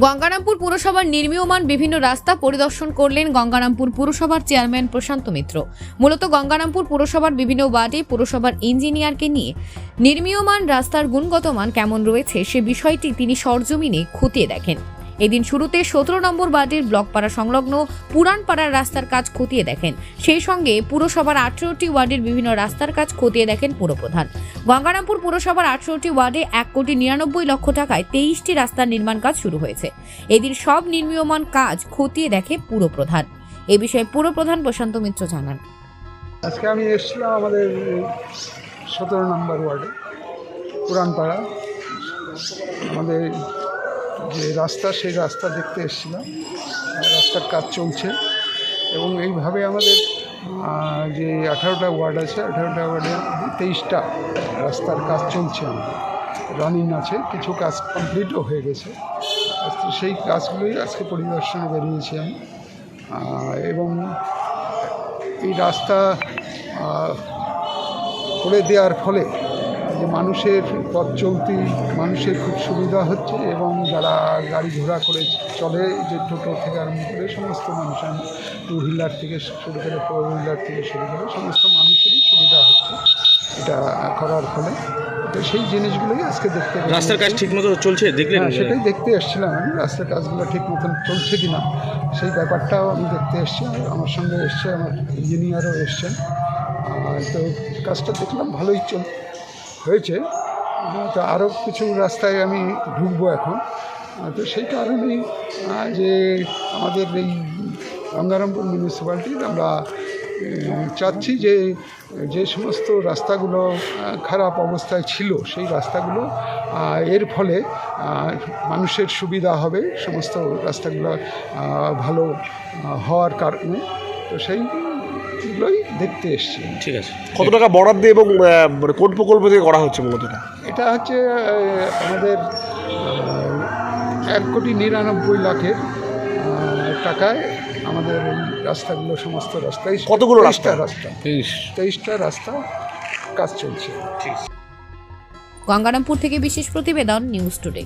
গঙ্গারামপুর পুরসভার নির্মীয়মান বিভিন্ন রাস্তা পরিদর্শন করলেন গঙ্গারামপুর পুরসভার চেয়ারম্যান প্রশান্ত মিত্র। মূলত গঙ্গারামপুর পুরসভার বিভিন্ন ওয়ার্ডে পুরসভার ইঞ্জিনিয়ারকে নিয়ে নির্মীয়মান রাস্তার গুণগত মান কেমন রয়েছে সে বিষয়টি তিনি সরজমিনে খতিয়ে দেখেন। এদিন শুরুতে সতেরো নম্বর ওয়ার্ডের ব্লকপাড়া সংলগ্ন পুরানপাড়ার রাস্তার কাজ খতিয়ে দেখেন। সেই সঙ্গে পুরসভার আঠেরোটি ওয়ার্ডের বিভিন্ন রাস্তার কাজ খতিয়ে দেখেন পুরপ্রধান। গঙ্গারামপুর পুরসভার আঠেরোটি ওয়ার্ডে এক কোটি নিরানব্বই লক্ষ টাকায় তেইশটি রাস্তার নির্মাণ কাজ শুরু হয়েছে। এদিন সব নির্মীয়মান কাজ খতিয়ে দেখে পুরপ্রধান। এ বিষয়ে পুরপ্রধান প্রশান্ত মিত্র জানান। আজকে আমি এসেছিলাম আমাদের সতেরো নম্বর ওয়ার্ডে, পুরানপাড়া। আমাদের যে রাস্তা, সেই রাস্তা দেখতে এসেছিলাম। রাস্তার কাজ চলছে। এবং এইভাবে আমাদের যে আঠারোটা ওয়ার্ড আছে, আঠারোটা ওয়ার্ডে তেইশটা রাস্তার কাজ চলছে আমাদের। রানিং আছে, কিছু কাজ কমপ্লিটও হয়ে গেছে। সেই কাজগুলোই আজকে পরিদর্শনে বেরিয়েছি আমি। এবং এই রাস্তা করে দেওয়ার ফলে যে মানুষের পথ চলতি মানুষের খুব সুবিধা হচ্ছে এবং যারা গাড়ি ঘোড়া করে চলে যে টোটো থেকে আরম্ভ করে সমস্ত মানুষ টু হুইলার থেকে শুরু করে ফোর হুইলার থেকে শুরু করে সমস্ত মানুষেরই সুবিধা হচ্ছে এটা করার ফলে। তো সেই জিনিসগুলোই আজকে দেখতে রাস্তার কাজ ঠিক মতো চলছে? দেখলেন হ্যাঁ সেটাই দেখতে এসেছিলাম আমি রাস্তার কাজগুলো ঠিক মতন চলছে কি না সেই ব্যাপারটাও আমি দেখতে এসেছি। আমার সঙ্গে এসছে আমার ইঞ্জিনিয়ারও এসছেন। আর তো কাজটা দেখলাম ভালোই চল হয়েছে। তো আরও কিছু রাস্তায় আমি ঢুকবো এখন। তো সেই কারণেই যে আমাদের এই গঙ্গারামপুর মিউনিসিপ্যালিটির আমরা চাচ্ছি যে যে সমস্ত রাস্তাগুলো খারাপ অবস্থায় ছিল, সেই রাস্তাগুলো এর ফলে মানুষের সুবিধা হবে, সমস্ত রাস্তাগুলো ভালো হওয়ার কারণে। তো সেইগুলোই দেখতে এসছি। ঠিক আছে। কত টাকা বরাদ্দ এবং মানে কোন প্রকল্প থেকে করা হচ্ছে মূলত এটা? এটা হচ্ছে আমাদের এক কোটি নিরানব্বই লাখের টাকায় আমাদের রাস্তাগুলো সমস্ত রাস্তায় কতগুলো রাস্তা? রাস্তা। তেইশটা রাস্তা কাজ চলছে। গঙ্গারামপুর থেকে বিশেষ প্রতিবেদন নিউজ টুডে।